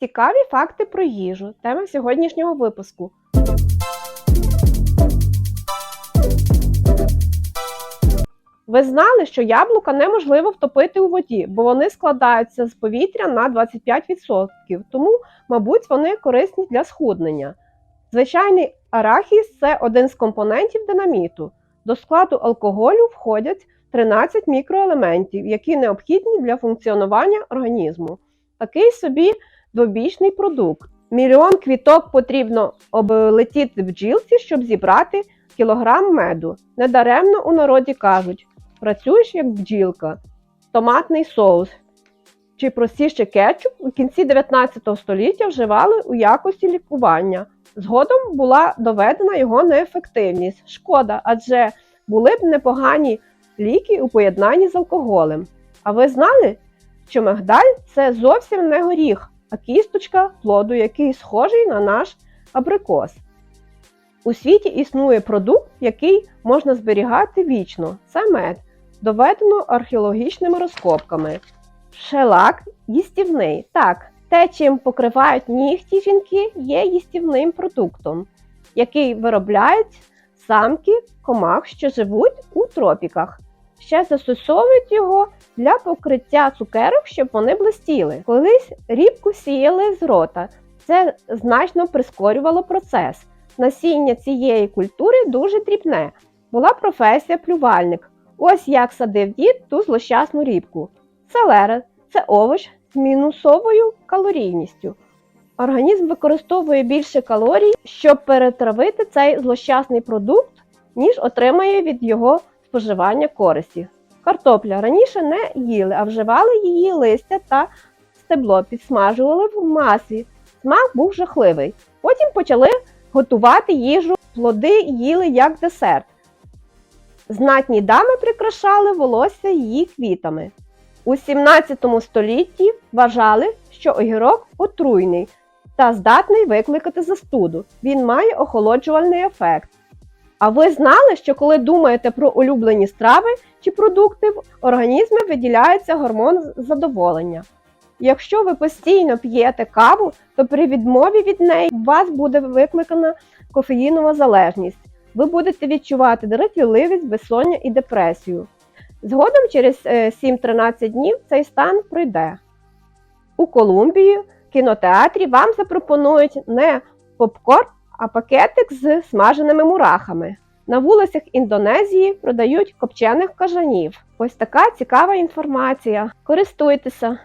Цікаві факти про їжу. Тема сьогоднішнього випуску. Ви знали, що яблука неможливо втопити у воді, бо вони складаються з повітря на 25%, тому, мабуть, вони корисні для схуднення. Звичайний арахіс це один з компонентів динаміту. До складу алкоголю входять 13 мікроелементів, які необхідні для функціонування організму. Такий собі двобічний продукт. Мільйон квіток потрібно облетіти бджілці, щоб зібрати кілограм меду. Недаремно у народі кажуть: працюєш як бджілка, томатний соус. Чи простіше кетчуп у кінці 19 століття вживали у якості лікування. Згодом була доведена його неефективність. Шкода, адже були б непогані ліки у поєднанні з алкоголем. А ви знали, що мигдаль це зовсім не горіх, а кісточка плоду, який схожий на наш абрикос. У світі існує продукт, який можна зберігати вічно. Це мед, доведено археологічними розкопками. Шелак їстівний. Так, те, чим покривають нігті жінки, є їстівним продуктом, який виробляють самки комах, що живуть у тропіках. Ще застосовують його для покриття цукерок, щоб вони блистіли. Колись рібку сіяли з рота. Це значно прискорювало процес. Насіння цієї культури дуже дрібне. Була професія плювальник. Ось як садив дід ту злощасну рібку. Селера це овоч з мінусовою калорійністю. Організм використовує більше калорій, щоб перетравити цей злощасний продукт, ніж отримає від його споживання користі. Картопля раніше не їли, а вживали її листя та стебло, підсмажували в маслі. Смак був жахливий. Потім почали готувати їжу, плоди їли як десерт. Знатні дами прикрашали волосся її квітами. У 17 столітті вважали, що огірок отруйний та здатний викликати застуду. Він має охолоджувальний ефект. А ви знали, що коли думаєте про улюблені страви чи продукти, в організмі виділяється гормон задоволення. Якщо ви постійно п'єте каву, то при відмові від неї у вас буде викликана кофеїнова залежність. Ви будете відчувати дратівливість, безсоння і депресію. Згодом через е, 7-13 днів цей стан пройде. У Колумбії в кінотеатрі вам запропонують не попкорн, а пакетик з смаженими мурахами. На вулицях Індонезії продають копчених кажанів. Ось така цікава інформація. Користуйтеся!